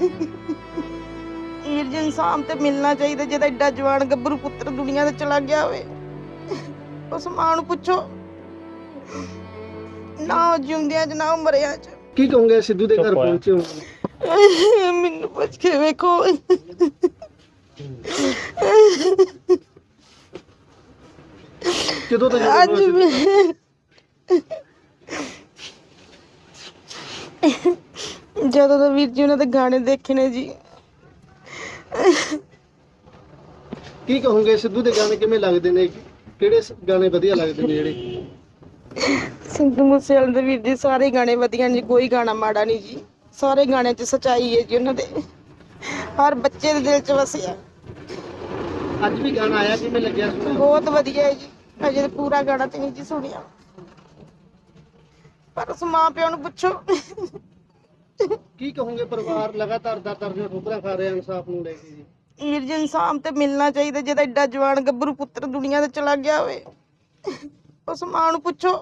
ਵੀਰ ਜੀ ਇਨਸਾਨ ਤੇ ਮਿਲਣਾ ਚਾਹੀਦਾ ਜਿਹਦਾ ਐਡਾ ਜਵਾਨ ਗੱਭਰੂ ਪੁੱਤਰ ਦੁਨੀਆ ਤੇ ਚਲਾ ਗਿਆ ਹੋਵੇ। ਉਸ ਮਾਂ ਨੂੰ ਪੁੱਛੋ। ਨਾ ਜਿਉਂਦਿਆਂ ਚ ਨਾ ਮਰਿਆਂ ਚ। ਕੀ ਕਹੋਗੇ ਸਿੱਧੂ ਦੇ ਘਰ। ਪਹੁੰਚੇ ਹੋ? ਮੈਨੂੰ ਪੁੱਛ ਕੇ ਵੇਖੋ। ਕਿਦੋਂ ਤੱਕ ਅੱਜ ਮੈਂ ਜਦੋਂ ਦਾ ਵੀਰ ਜੀ ਉਹਨਾਂ ਦੇ ਗਾਣੇ ਦੇਖੇ ਨੇ ਜੀ। ਕੀ ਕਹੋਗੇ ਸਿੱਧੂ ਦੇ ਗਾਣੇ ਕਿਵੇਂ ਲੱਗਦੇ ਨੇ? ਕਿਹੜੇ ਸ- ਗਾਣੇ ਵਧੀਆ ਲੱਗਦੇ ਨੇ ਜਿਹੜੇ? ਸਿੰਧੂ ਮੂਸੇਵਾਲੇ ਦੇ ਵੀਰ ਜੀ ਸਾਰੇ ਗਾਣੇ ਵਧੀਆ ਨੇ ਜੀ ਕੋਈ ਗਾਣਾ ਮਾੜਾ ਨਹੀਂ ਜੀ। ਸਾਰੇ ਗਾਣਿਆਂ 'ਚ ਸਚਾਈ ਹੈ ਜੀ ਉਹਨਾਂ ਦੇ। ਹਰ ਬੱਚੇ ਦੇ ਦਿਲ 'ਚ ਵਸਿਆ ਅੱਜ ਵੀ ਗਾਣਾ ਆਇਆ ਕਿਵੇਂ ਲੱਗਿਆ ਸੁਣਿਆ? ਬਹੁਤ ਵਧੀਆ ਹੈ ਜੀ। ਅਜੇ ਤਾਂ ਪੂਰਾ ਗਾਣਾ ਤੇ ਨਹੀਂ ਜੀ ਸੁਣਿਆ। ਪਰ ਉਸ ਮਾਂ ਪਿਓ ਨੂੰ ਪੁੱਛੋ। ਕੀ ਕਹੋਗੇ ਪਰਿਵਾਰ ਲਗਾਤਾਰ ਦਰ ਦਰ ਦੀਆਂ ਠੋਕਰਾਂ ਖਾ ਰਿਹਾ ਇਨਸਾਫ ਨੂੰ ਲੈ ਕੇ ਜੀ? ਵੀਰ ਜੀ ਇਨਸਾਨ ਤੇ ਮਿਲਣਾ ਚਾਹੀਦਾ ਜਿਹਦਾ ਐਡਾ ਜਵਾਨ ਗੱਭਰੂ ਪੁੱਤਰ ਦੁਨੀਆ ਤੇ ਚਲਾ ਗਿਆ ਹੋਵੇ। ਉਸ ਮਾਂ ਨੂੰ ਪੁੱਛੋ।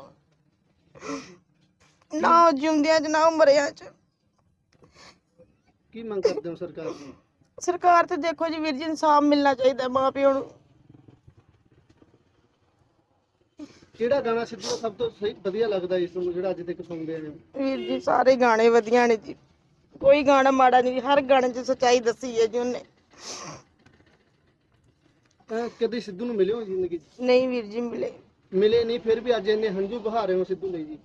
ਨਾ ਉਹ ਜਿਉਂਦਿਆਂ ਚ ਨਾ ਉਹ ਮਰਿਆਂ ਚ। ਕੀ ਮੰਗ ਕਰਦੇ ਹੋ ਸਰਕਾਰ ਤੋਂ? ਸਰਕਾਰ ਤੇ ਦੇਖੋ ਜੀ ਵੀਰ ਜੀ ਇਨਸਾਫ ਮਿਲਣਾ ਚਾਹੀਦਾ ਮਾਂ ਪਿਓ ਨੂੰ। ਕਿਹੜਾ ਗਾਣਾ ਸਿੱਧੂ ਦਾ ਸਭ ਤੋਂ ਸਹੀ ਵਧੀਆ ਲੱਗਦਾ ਇਸ ਨੂੰ ਜਿਹੜਾ ਅੱਜ ਤੱਕ ਸੁਣਦੇ ਹੋ ਵੀਰ ਜੀ ਸਾਰੇ ਗਾਣੇ ਵਧੀਆ ਨੇ ਜੀ। ਕੋਈ ਗਾਣਾ ਮਾੜਾ ਨਹੀਂ ਹਰ ਗਾਣੇ 'ਚ ਸੱਚਾਈ ਦੱਸੀ ਹੈ ਜੀ ਉਹਨੇ। ਅਹ ਕਦੇ ਸਿੱਧੂ ਨੂੰ ਮਿਲੇ ਹੋ ਜ਼ਿੰਦਗੀ 'ਚ? ਨਹੀਂ ਵੀਰ ਜੀ ਮਿਲੇ। ਮਿਲੇ ਨਹੀਂ ਫਿਰ ਵੀ ਅੱਜ ਇੰਨੇ ਹੰਝੂ ਬਹਾ ਰਹੇ ਹੋ ਸਿੱਧੂ ਲਈ ਜੀ।